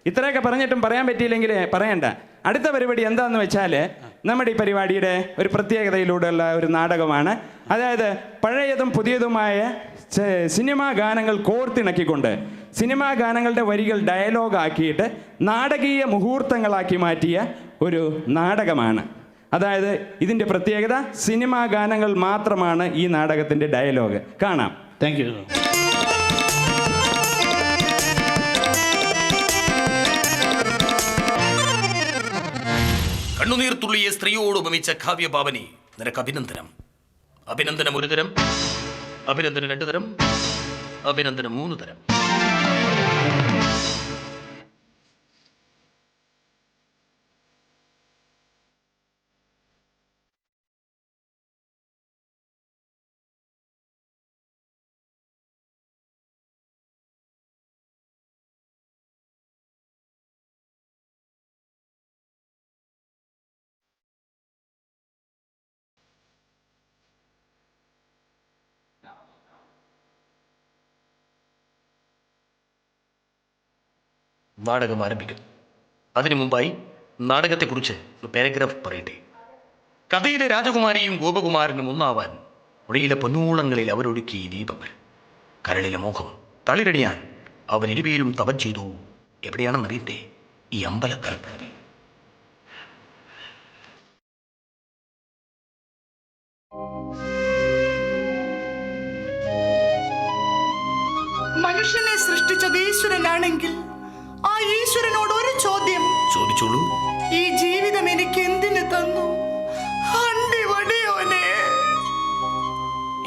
ഇത്രയൊക്കെ പറഞ്ഞിട്ടും പറയാൻ പറ്റിയില്ലെങ്കിൽ പറയണ്ട. അടുത്ത പരിപാടി എന്താന്ന് വെച്ചാൽ നമ്മുടെ ഈ പരിപാടിയുടെ ഒരു പ്രത്യേകതയിലൂടെയുള്ള ഒരു നാടകമാണ്. അതായത് പഴയതും പുതിയതുമായ സിനിമാ ഗാനങ്ങൾ കോർത്തിണക്കിക്കൊണ്ട് സിനിമാ ഗാനങ്ങളുടെ വരികൾ ഡയലോഗ് ആക്കിയിട്ട് നാടകീയ മുഹൂർത്തങ്ങളാക്കി മാറ്റിയ ഒരു നാടകമാണ്. അതായത് ഇതിന്റെ പ്രത്യേകത സിനിമാ ഗാനങ്ങൾ മാത്രമാണ് ഈ നാടകത്തിന്റെ ഡയലോഗ്. കാണാം. താങ്ക് യു കണ്ണുനീർ തുള്ളിയെ സ്ത്രീയോട് ഉപമിച്ച കാവ്യഭാവനി നിനക്ക് അഭിനന്ദനം. അഭിനന്ദനം ഒരു തരം. അഭിനന്ദനം രണ്ടു തരം. അഭിനന്ദനം മൂന്ന് തരം നാടകം ആരംഭിക്കുന്നു. അതിനു മുമ്പായി നാടകത്തെക്കുറിച്ച് ഒരു പാരഗ്രാഫ് പറയട്ടെ. കഥയിലെ രാജകുമാരിയും ഗോപകുമാരനും ഒന്നാവാൻ ഒഴിയിലെ പൊന്നൂളങ്ങളിൽ അവരൊഴുക്കി ദീപങ്ങൾ കരളിലെ മോഹം തളിരടിയാൻ അവൻ ഇരുപേരും തപം ചെയ്തു. എവിടെയാണെന്നറിയട്ടെ? ഈ അമ്പലത്തിൽ മനുഷ്യനെ സൃഷ്ടിച്ചത് ഈശ്വരനാണെങ്കിൽ ആ ഈശ്വരനോട് ഒരു ചോദ്യം. ചോദിച്ചോളൂ. ഈ ജീവിതം എനിക്ക് എന്തിനു തന്നു?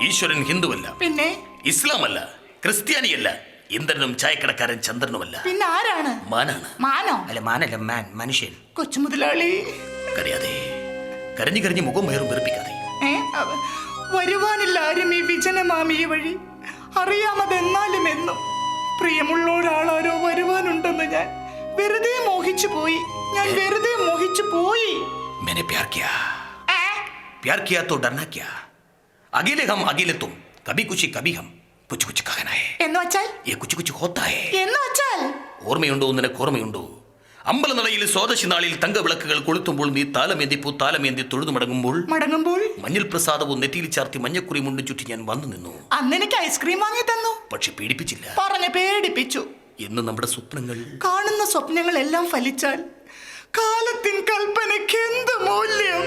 ഈശ്വരൻ ഹിന്ദുവല്ല. പിന്നെ? ഇസ്ലാം അല്ല ക്രിസ്ത്യാനിയല്ല. ഇന്ദ്രനും ചായക്കടക്കാരൻ ചന്ദ്രനുമല്ല. പിന്നെ ആരാണ്? മാനാണ്. മാനോ? അല്ല മാനല്ല മാൻ മനുഷ്യൻ. കൊച്ചു മുതലാളി കരയാതെ. കരഞ്ഞു കരഞ്ഞു മുഖം വേറും വെറുപ്പിക്കാതെ. വരുവാനില്ല ആരും ഈ വിജനമാമിയെ വഴി അറിയാമതെന്നാലും എന്നും. പ്രിയമുള്ള ഒരാളാരോ വരുവാനുണ്ടെന്ന് ഞാൻ വെറുതെ മോഹിച്ചു പോയി ഞാൻ വെറുതെ മോഹിച്ചു പോയി मैंने प्यार किया ഏ, प्यार किया तो डरना क्या अकेले हम अकेले तुम कभी कुछ कभी हम कुछ कुछ कहना है എന്ന് വച്ചാൽ ये कुछ कुछ होता है എന്ന് വച്ചാൽ ഓർമ്മയുണ്ടോ നിനക്ക് ഓർമ്മയുണ്ടോ അമ്പലനടയിൽ സ്വാദശി നാളിൽ തങ്കവിളക്കുകൾ കൊളുത്തുമ്പോൾ നീ താലമേന്തി പൂ താലമേന്തി തൊഴുതു മടങ്ങുമ്പോൾ മടങ്ങുമ്പോൾ മഞ്ഞൾ പ്രസാദവും നെറ്റിയിൽ ചാർത്തി മഞ്ഞക്കുറി മുണ്ടും ചുറ്റി ഞാൻ വന്നു നിന്നു. അന്നെനിക്ക് ഐസ്ക്രീം വാങ്ങി തന്നു. പക്ഷെ പേടിപ്പിച്ചില്ല. പറഞ്ഞ പേടിപ്പിച്ചു. എന്ന് നമ്മുടെ സ്വപ്നങ്ങൾ. കാണുന്ന സ്വപ്നങ്ങൾ എല്ലാം ഫലിച്ചാൽ കാലത്തിൻ കൽപ്പനയ്ക്ക് എന്ത് മൂല്യം?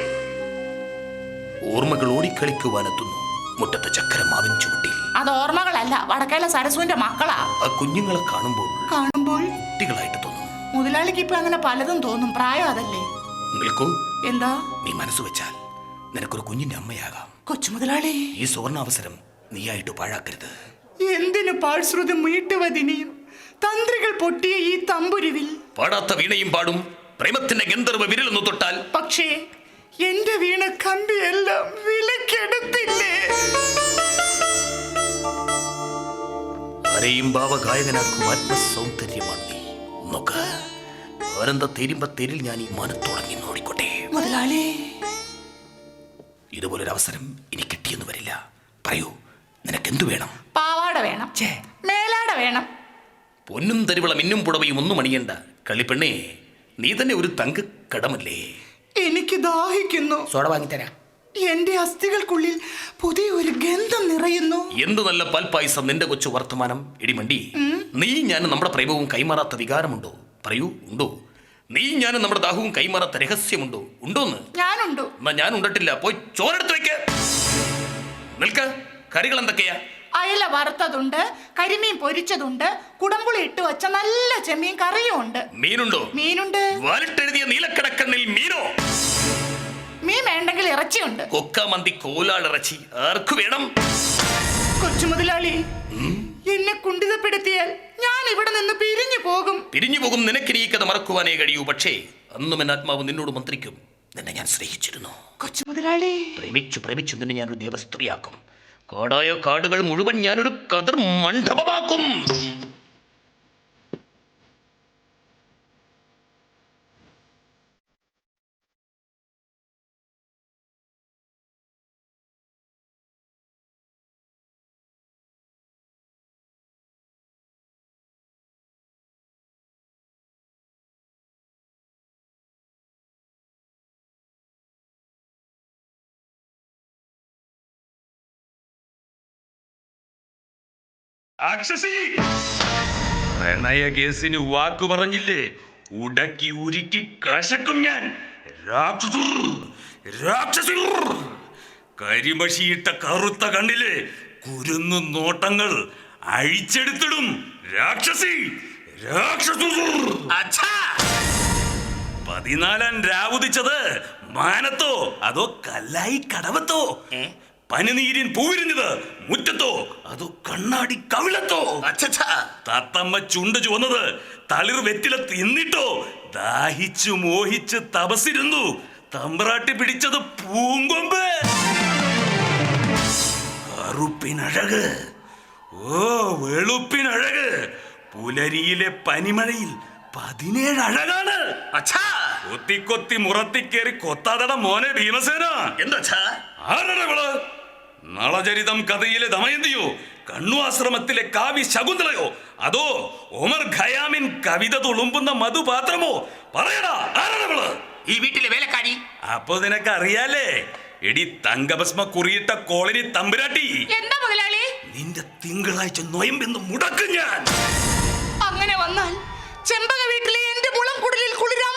ഓർമ്മകൾ ഓടിക്കളിക്കുവാനെത്തുന്നു. മുട്ടത്തെ ചക്കര മാവിൻ ചുവട്ടിൽ. അത് ഓർമ്മകളല്ല. വടക്കേല സരസുവിന്റെ മക്കളാ. ആ കുഞ്ഞുങ്ങളെ കാണുമ്പോൾ കാണുമ്പോൾ കുട്ടികളായിട്ട് തോന്നുന്നു മുതലാളിക്ക് ഇപ്പൊ അങ്ങനെ പലതും തോന്നും. പ്രായം അതല്ലേ? നിൽക്കൂ. എന്താ? നീ മനസ്സ് വെച്ചാൽ നിനക്കൊരു കുഞ്ഞിന്റെ അമ്മയാകാം. കൊച്ചു മുതലാളി. ഈ സുവർണാവസരം നീയായിട്ട് പാഴാക്കരുത്. എന്തിനു പാഴ്ശ്രുതം മീട്ടുവതിനെയും? തന്ത്രികൾ പൊട്ടിയ ഈ തമ്പുരുവിൽ. പാടാത്ത വീണയും പാടും. പ്രേമത്തിന്റെ ഗന്ധർവ വിരലൊന്നു തൊട്ടാൽ പക്ഷേ എന്റെ വീണ കമ്പിയെല്ലാം വിലക്കെടുത്തില്ലേ? ആരെയും ഭാവഗായകനാക്കും ആത്മസൗന്ദര്യമാണ് നോക്ക്. അവരെന്താ തെരുമ്പ തെരിൽ ഞാൻ ഈ മനത്തുടങ്ങി നോടിക്കോട്ടെ. മുതലാളി. ഇതുപോലൊരു അവസരം ഇനി കിട്ടിയെന്ന് വരില്ല. പറയൂ നിനക്കെന്തു വേണം? പാവാട വേണം. മേലാട വേണം. പൊന്നും തരുവിള മിന്നും പുടവയും ഒന്നും അണിയണ്ട. കളിപ്പെണ്ണേ നീ തന്നെ ഒരു തങ്ക കടമല്ലേ എനിക്ക് ദാഹിക്കുന്നു. സോഡ വാങ്ങിത്തരാം. എന്റെ അസ്ഥികൾക്കുള്ളിൽ പുതിയൊരു ഗന്ധം നിറയുന്നു. എന്ത് നല്ല പാൽപ്പായസം നിന്റെ കൊച്ചു വർത്തമാനം. ഇടിമണ്ടി നീ ഞാൻ നമ്മുടെ പ്രേമവും കൈമാറാത്ത വികാരമുണ്ടോ? പറയൂ ഉണ്ടോ? നീ ഞാൻ നമ്മുടെ ദാഹവും കൈമാറാത്ത രഹസ്യമുണ്ടോ? ഉണ്ടോന്ന്? ഞാനുണ്ടോ? എന്നാ ഞാൻ ഉണ്ടട്ടില്ല. പോയി ചോരെടുത്ത് വെക്ക്. നിൽക്ക. കറികൾ എന്തൊക്കെയാ? അയല വറുത്തതുണ്ട് കരിമീൻ പൊരിച്ചതുണ്ട് കുടമ്പുളി ഇട്ട് വെച്ച നല്ല ചെമ്മീൻ കറിയും ഉണ്ട് മീനുണ്ടോ? മീനുണ്ട്. വാലിട്ടെഴുതിയ നീലക്കടക്കണ്ണിൽ മീനോ? മീൻ വേണ്ടെങ്കിൽ ഇറച്ചിയുണ്ട്. കൊക്ക മന്തി കോലാളിറച്ചി ആർക്ക് വേണം? കൊച്ചു മുതലാളി എന്നെ കുണ്ടിതപ്പെടുത്തിയാൽ ഞാൻ ഇവിടെ നിന്ന് പിരിഞ്ഞു പോകും. പിരിഞ്ഞു പോകും നിനക്കിനി ഈ കഥ മറക്കുവാനേ കഴിയൂ. പക്ഷേ അന്നും എന്റെ ആത്മാവ് നിന്നോട് മന്ത്രിക്കും. നിന്നെ ഞാൻ സ്നേഹിച്ചിരുന്നു. കൊച്ചു മുതലാളി പ്രേമിച്ചു പ്രേമിച്ചു നിന്നെ ഞാനൊരു ദേവസ്ത്രീയാക്കും. കാടായ കാടുകൾ മുഴുവൻ ഞാനൊരു കതിർ മണ്ഡപമാക്കും. പ്രണയ കേസിന് വാക്കു പറഞ്ഞില്ലേ? ഉടക്കി ഉരുക്കി കശക്കും ഞാൻ. രാക്ഷസി രാക്ഷസി കരിമഷിയിട്ട കറുത്ത കണ്ണിലെ കുരുന്നു നോട്ടങ്ങൾ അഴിച്ചെടുത്തിടും. രാക്ഷസി രാക്ഷസി പതിനാലാം രാവുദിച്ചത് മാനത്തോ അതോ കല്ലായി കടവത്തോ? പനിനീരിൻ പൂവിരിഞ്ഞത് മുറ്റത്തോ? അതോ കണ്ണാടി കവിളത്തോ? തത്തമ്മ ചുണ്ട് ചുവന്നത് തളിർ വെറ്റില തിന്നിട്ടോ ദാഹിച്ചു മോഹിച്ച് തപസിരുന്നു തമ്പ്രാട്ടി പിടിച്ചത് പൂങ്കൊമ്പ്. കറുപ്പിനഴക്. ഓ വെളുപ്പിനഴക്. പുലരിയിലെ പനിമഴയിൽ പതിനേഴ് അഴകാണ് കൊത്തി കൊത്തി മുറത്തിക്കേറി കൊത്താതട മോനെ ഭീമസേന. എന്താ ഇവൾ നളചരിതം കഥയിലെ ദമയന്തിയോ കണ്ണുആശ്രമത്തിലെ കാവി കാവ്യ ശകുന്തളയോ അതോ ഒമർ ഖയാമിൻ കവിത തുളുമ്പുന്ന മധുപാത്രമോ? പറയടാ ആരാണ് ഇവൾ ഈ വീട്ടിലെ വേലക്കാരി. അപ്പൊ നിനക്ക് അറിയാലേ എടി തങ്കഭസ്മ കുറിയിട്ട കോളനി തമ്പുരാട്ടി. എന്താ മുതലാളി? നിന്റെ തിങ്കളാഴ്ച നൊയമ്പെന്ന് മുടക്കും ഞാൻ. അങ്ങനെ വന്നാൽ ചെമ്പക വീട്ടിലെ എന്റെ മുളം കുടലിൽ കുളിരമ്പിളി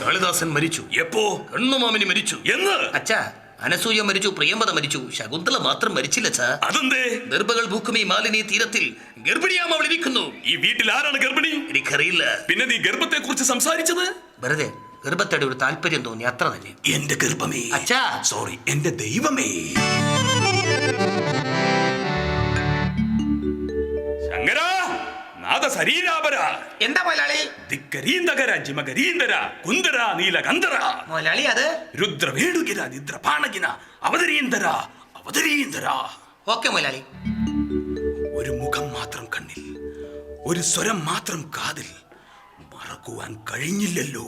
കാളിദാസൻ മരിച്ചു. എപ്പോ? കണ്ണുമാമിനി മരിച്ചു. എന്ന്? അച്ഛാ അനസൂയ മരിച്ചു പ്രിയമ്പത മരിച്ചു. ശകുന്തള മാത്രം മരിച്ചില്ല അതെന്തേ? ഗർഭകൾ ഭൂക്കുമി മാലിനി തീരത്തിൽ ഗർഭിണിയാം അവൾ ഇരിക്കുന്നു. ഈ വീട്ടിൽ ആരാണ് ഗർഭിണി? എനിക്കറിയില്ല. പിന്നെ നീ ഗർഭത്തെ കുറിച്ച് സംസാരിച്ചത്? വെറുതെ ഗർഭത്തോടെ ഒരു താല്പര്യം തോന്നി അത്ര തന്നെ. എന്റെ ഗർഭമേ. അച്ഛാ. സോറി എന്റെ ദൈവമേ. നാദ ശരീരാപര എന്താ മുതലാളി? ദിക്കരീന്തകര ജിമകരീന്തര കുന്ദര നീലകന്ധര മുതലാളി അത്? രുദ്രവേണുകിര നിദ്രപാണകിന അവതരീന്തര അവതരീന്തര ഓക്കെ മുതലാളി. ഒരു മുഖം മാത്രം കണ്ണിൽ ഒരു സ്വരം മാത്രം കാതിൽ മറക്കുവാൻ കഴിഞ്ഞില്ലല്ലോ.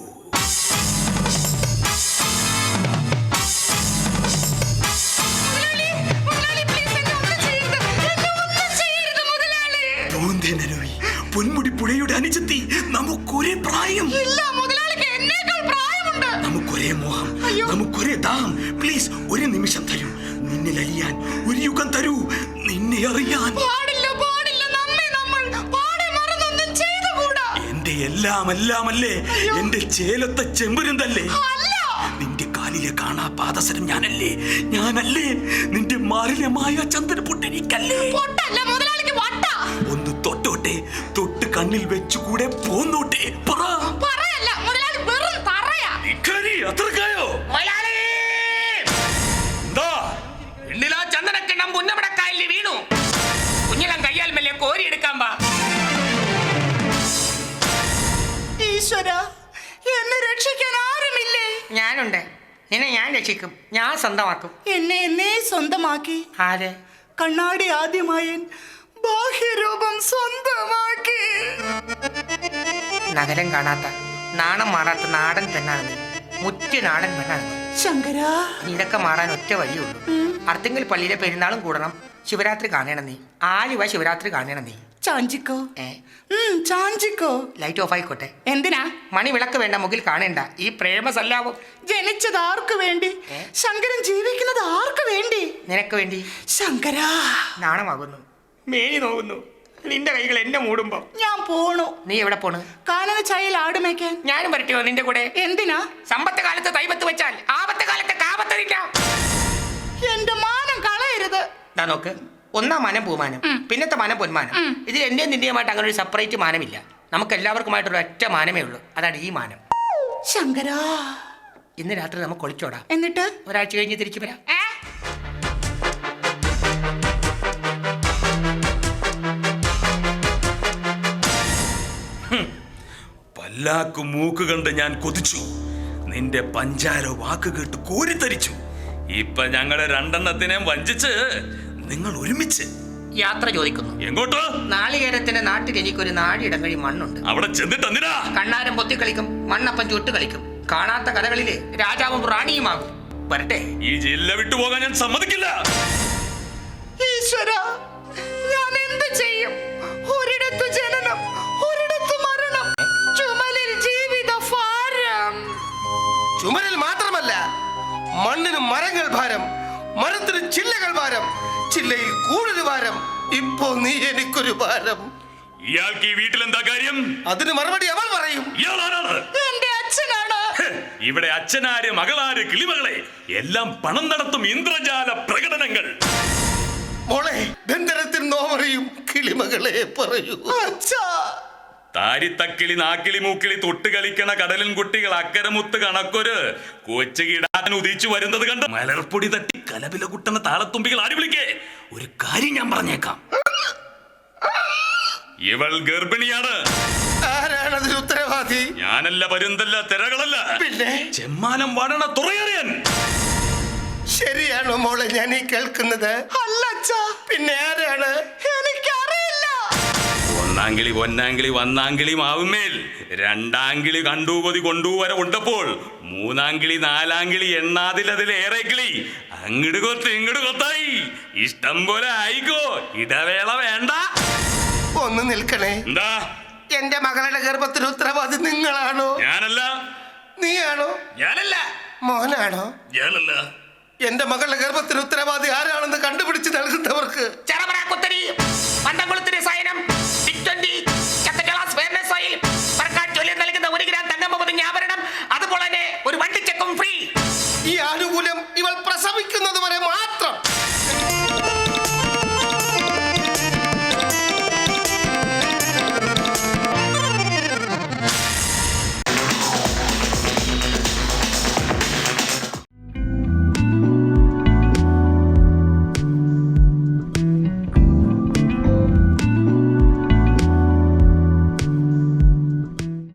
പൊന്മുടി പുഴയുടെ അനുജത്തി നമുക്കൊരേ പ്രായം. ഇല്ല മുതലാളിക്ക് എന്നേക്കാൾ പ്രായമുണ്ട്. നമുക്കൊരേ മോഹം നമുക്കൊരേ ദാഹം. പ്ലീസ് ഒരു നിമിഷം തരൂ. നിന്നെ അലിയാൻ ഒരു യുഗം തരൂ. നിന്നെ അറിയാൻ. പാടില്ല പാടില്ല നമ്മെ നമ്മൾ പാടെ മറന്നൊന്നും ചെയ്തുകൂടാ. എന്റെ എല്ലാം എല്ലാം അല്ലേ എന്റെ ചേലത്തെ ചെമ്പുരുന്തല്ലേ? നിന്റെ കാലിലെ കാണാ പാദസരം ഞാനല്ലേ? ഞാനല്ലേ? നിന്റെ മാലിന്യമായ ചന്ദന പൊട്ടെനിക്കല്ലേ പൊട്ടല്ല കണ്ണിൽ വെച്ചുകൂടെ കൂടെ പറ. പറയല്ല മുതലാളി വെറും തറയാ. ഇക്കാരി അത്രക്കായോ? എന്താ എണ്ണിലാ ചന്ദനക്കിണ്ണം പുന്നമടക്കായലിൽ വീണു. കുഞ്ഞിളം കയ്യാൽ മെല്ലെ കോരിയെടുക്കാൻ പാ ഈശ്വര എന്നെ രക്ഷിക്കാൻ ആരുമില്ലേ? ഞാനുണ്ട്. നിന്നെ ഞാൻ രക്ഷിക്കും. ഞാൻ സ്വന്തമാക്കും. എന്നെ എന്നെ സ്വന്തമാക്കി? ആരെ? കണ്ണാടി ആദ്യമായി ബാഹ്യരൂപം സ്വന്തമാക്കി നഗരം കാണാത്ത നാണം മാറാത്ത നാടൻ പെണ്ണാണ് നീ. മുറ്റ നാടൻ പെണ്ണാണ് നീ. ശങ്കരാ. ഇതൊക്കെ മാറാൻ ഒറ്റ വഴിയുള്ളൂ. അർത്തിങ്കൽ പള്ളിയിലെ പെരുന്നാളും കൂടണം. ശിവരാത്രി കാണണം നീ. ആലുവ ശിവരാത്രി കാണണം നീ. ചാഞ്ചിക്കോ? ഏ? ഉം, ചാഞ്ചിക്കോ? ലൈറ്റ് ഓഫ് ആയിക്കോട്ടെ. എന്തിനാ? മണി വിളക്ക് വേണ്ട മുകിൽ കാണേണ്ട. ഈ പ്രേമ സല്ലാപം ജനിച്ചത് ആർക്ക് വേണ്ടി? ശങ്കരൻ ജീവിക്കുന്നത് ആർക്ക് വേണ്ടി? നിനക്ക് വേണ്ടി. ശങ്കരാ. നാണമാകുന്നു. മേനി നോക്കുന്നു നിന്റെ കൈകൾ എന്നെ മൂടുമ്പോ? ഞാൻ പോണു. നീ എവിടെ പോണു? കാനന ചായയിൽ ആടുമേക്കാൻ ഞാനും വരട്ടെയോ നിന്റെ കൂടെ. എന്തിനാ? സമ്പത്ത് കാലത്ത് തൈപത്ത് വെച്ചാൽ ആപത്ത് കാലത്ത് കാപത്ത് നിൽക്കാം എന്റെ മാനം കളയരുത്. ദാ നോക്ക്. ഒന്നാം മാനം പൂമാനം പിന്നത്തെ മാനം പൊന്മാനം. ഇതിൽ എന്റെയും നിന്റെയുമായിട്ട് അങ്ങനെ ഒരു സെപ്പറേറ്റ് മാനമില്ല. നമുക്ക് എല്ലാവർക്കുമായിട്ടൊരു ഒറ്റ മാനമേ ഉള്ളൂ. അതാണ് ഈ മാനം. ശങ്കരാ. ഇന്ന് രാത്രി നമുക്ക് ഒളിച്ചോടാം. എന്നിട്ട്? ഒരാഴ്ച കഴിഞ്ഞ് തിരിച്ചു വരാം. ഏ? പല്ലാക്കു മൂക്ക് കണ്ട് ഞാൻ കൊതിച്ചു. നിന്റെ പഞ്ചാര വാക്ക് കേട്ട് കോരിത്തരിച്ചു. ഇപ്പൊ ഞങ്ങളെ രണ്ടെണ്ണത്തിനെ വഞ്ചിച്ച് നിങ്ങൾ ഒരുമിച്ച്. യാത്ര ചോദിക്കുന്നു. എങ്ങോട്ട്? നാളികേരത്തിന്റെ നാട്ടിൽ എനിക്കൊരു നാടിയിടം കഴി മണ്ണുണ്ട്. അവിടെ ചെന്നിട്ട് എന്തിനാ? കണ്ണാരം പൊത്തി കളിക്കും മണ്ണപ്പം ചുട്ട് കളിക്കും. കാണാത്ത കഥകളിൽ രാജാവും റാണിയുമാകും. വരട്ടെ. ഈ ജില്ല വിട്ടുപോകാൻ ഞാൻ സമ്മതിക്കില്ല. ഈശ്വര ഞാൻ എന്ത് ചെയ്യും? മണ്ണിന് മരങ്ങൾ ഭാരം? മരത്തിന് ചില്ലകൾ ഭാരം. ചില്ലയിൽ കൂടുതൽ ഭാരം. ഇപ്പോ നീ എനിക്കൊരു ഭാരം. ഇയാൾക്ക് ഈ വീട്ടിൽ എന്താ കാര്യം? അതിന് മറുപടി അവൾ പറയും. എന്റെ അച്ഛനാണ്. ഇവിടെ അച്ഛനാര് മകളാര് കിളിമകളെ? എല്ലാം പണം നടത്തും ഇന്ദ്രജാല പ്രകടനങ്ങൾ. മോളെ ബന്ധനത്തിൽ നോവറിയും കിളിമകളെ പറയൂ. അച്ഛാ. താരിത്തക്കിളി നാക്കിളി മൂക്കിളി തൊട്ട് കളിക്കണ കടലിൻ കുട്ടികൾ അക്കരമുത്ത് കണക്കൊരു കൊച്ചു കിടാൻ ഉദിച്ചു വരുന്നത് കണ്ട് മലർപ്പൊടി തട്ടി കലപില കുട്ടണ താളത്തുമ്പികൾ ആര് വിളിക്കേ? ഒരു കാര്യം ഞാൻ പറഞ്ഞേക്കാം. ഇവൾ ഗർഭിണിയാണ്. ആരാണ് അതിന് ഉത്തരവാദി? ഞാനല്ല പരുന്തല്ല തിരകളല്ല. പിന്നെ? ചെമ്മാനം വാടണ തുറയറിയാൻ. ശരിയാണോ മോളെ ഞാൻ ഈ കേൾക്കുന്നത്? അല്ല അച്ഛാ. പിന്നെ ആരാണ്? എനിക്കറിയില്ല ഒന്നാങ്കിളി പൊന്നാങ്കിളി വന്നാങ്കിളി മാവുമേൽ. രണ്ടാങ്കിളി കണ്ടൂപതി കൊണ്ടുവരെ ഉണ്ടപ്പോൾ. മൂന്നാങ്കിളി നാലാങ്കിളി എണ്ണാതിലതിലേറെ കിളി. അങ്ങട് കൊത്ത് ഇങ്ങട് കൊത്തായി. ഇഷ്ടം പോലെ ആയിക്കോ. ഇടവേള വേണ്ട. ഒന്ന് നിൽക്കണേ. എന്താ? എന്റെ മകളുടെ ഗർഭത്തിന് ഉത്തരവാദി നിങ്ങളാണോ? ഞാനല്ല. നീയാണോ? ഞാനല്ല. മോനാണോ? ഞാനല്ല. എന്റെ മകളുടെ ഗർഭത്തിന് ഉത്തരവാദി ആരാണെന്ന് കണ്ടുപിടിച്ച് നൽകുന്നവർക്ക് ചെറപറ കുത്തരി പന്തംകുളത്തിന്